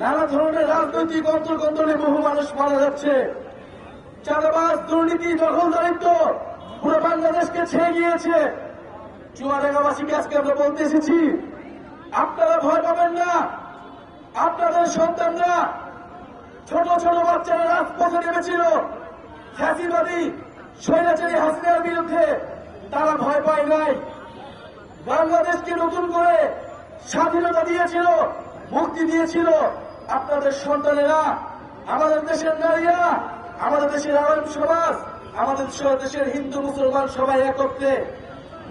নানা ধরনের রাজনৈতিক অন্তর্কন্দলে বহু মানুষ মারা যাচ্ছে। চাঁদাবাজ দুর্নীতি দখলদারিত্ব পুরো বাংলাদেশকে ছেয়ে গিয়েছে। চুয়াডাঙ্গাবাসীকে আজকে আমরা বলতে এসেছি, আপনারা ভয় পাবেন না, আপনাদের সন্তানরা ছোট ছোট বাচ্চারা রাজপথে নেমেছিল। ফ্যাসিবাদী, স্বৈরাচারী হাসিনার বিরুদ্ধে তারা ভয় পায় নাই। বাংলাদেশকে নতুন করে স্বাধীনতা দিয়েছিল। মুক্তি দিয়েছিল। আপনাদের সন্তানেরা, আমাদের দেশের নারীরা, আমাদের দেশের আওয়াম সমাজ, আমাদের দেশের হিন্দু, মুসলমান সবাই একত্রে।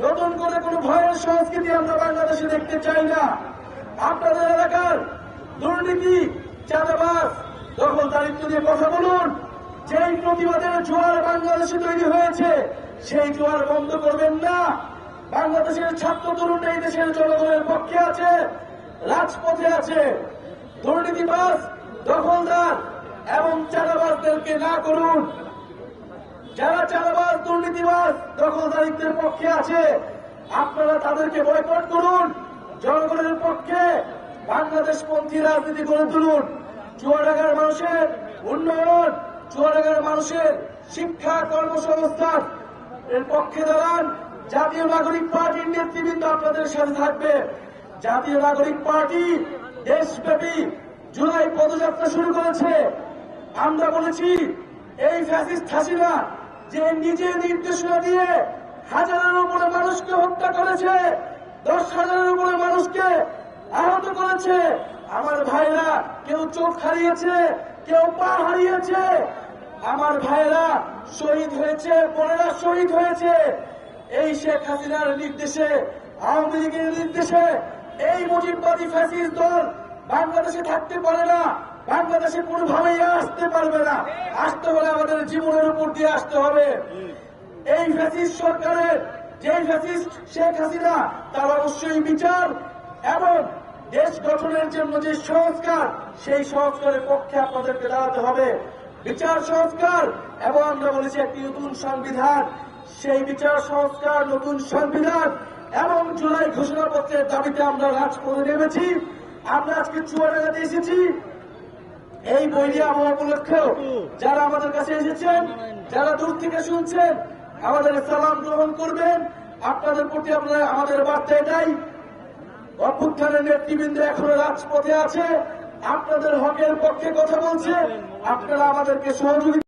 নতুন করে কোনো ভয়ের সংস্কৃতি আমরা বাংলাদেশে দেখতে চাই না। আপনাদের এলাকার দুর্নীতি, চাঁদাবাজ, দখলদারিত্ব নিয়ে কথা বলুন। যেই প্রতিবাদের জোয়ার বাংলাদেশে তৈরি হয়েছে, সেই জোয়ার বন্ধ করবেন না। বাংলাদেশের ছাত্র তরুণরা এই দেশের জনগণের পক্ষে আছে। রাজপথে আছে দুর্নীতিবাজ দখলদার এবং চাঁদাবাজদেরকে না করুন। যারা চাঁদাবাজ, দুর্নীতিবাজ, দখলদারিত্বের পক্ষে আছে, আপনারা তাদেরকে বয়কট করুন। জনগণের পক্ষে বাংলাদেশ পন্থী রাজনীতি করে তুলুন। চুয়াডাঙ্গার মানুষের উন্নয়ন, চুয়াডাঙ্গার মানুষের শিক্ষা, কর্মসংস্থান, এর পক্ষে দাঁড়ান। জাতীয় নাগরিক পার্টির নেতৃবৃন্দ আপনাদের সাথে থাকবে। জাতীয় নাগরিক পার্টি দেশব্যাপী জুলাই পদযাত্রা শুরু করেছে। আমরা বলেছি, এই ফ্যাসিস্ট হাসিনা যে নিজে নির্দেশনা দিয়ে হাজারের উপরে মানুষকে হত্যা করেছে, দশ হাজারের উপরে মানুষকে আহত করেছে, আমার ভাইরা কেউ চোখ হারিয়েছে, কেউ পা হারিয়েছে, আমার ভাইরা শহীদ হয়েছে, বোনেরা শহীদ হয়েছে। এই শেখ হাসিনার নির্দেশে, আওয়ামী লীগের নির্দেশে এই মুজিববাদী ফ্যাসিস্ট দল বাংলাদেশে থাকতে পারে না। বাংলাদেশে কোনোভাবেই আসতে পারবে না। আসতে হলে আমাদের জীবনের উপর দিয়ে আসতে হবে। এই ফ্যাসিস্ট সরকারের যে ফ্যাসিস্ট শেখ হাসিনা, তার অবশ্যই বিচার এবং দেশ গঠনের জন্য যে সংস্কার, সেই সংস্কারের পক্ষে আপনাদেরকে দাঁড়াতে হবে। বিচার সংস্কার এবং আমরা বলেছি একটি নতুন সংবিধান। সেই বিচার সংস্কার, নতুন সংবিধান এবং জুলাই ঘোষণাপত্রের দাবিতে আমরা রাজপথে নেমেছি। আমরা আজকে চুয়াডাঙ্গাতে এসেছি। এই বৈরী আবহাওয়া উপলক্ষেও যারা আমাদের কাছে এসেছেন, যারা দূর থেকে শুনছেন, আমাদের সালাম গ্রহণ করবেন। আপনাদের প্রতি আপনার আমাদের বার্তা এটাই অভ্যুত্থানের নেতৃবৃন্দ এখনও রাজপথে আছে। আপনাদের হকের পক্ষে কথা বলছে। আপনারা আমাদেরকে সহযোগিতা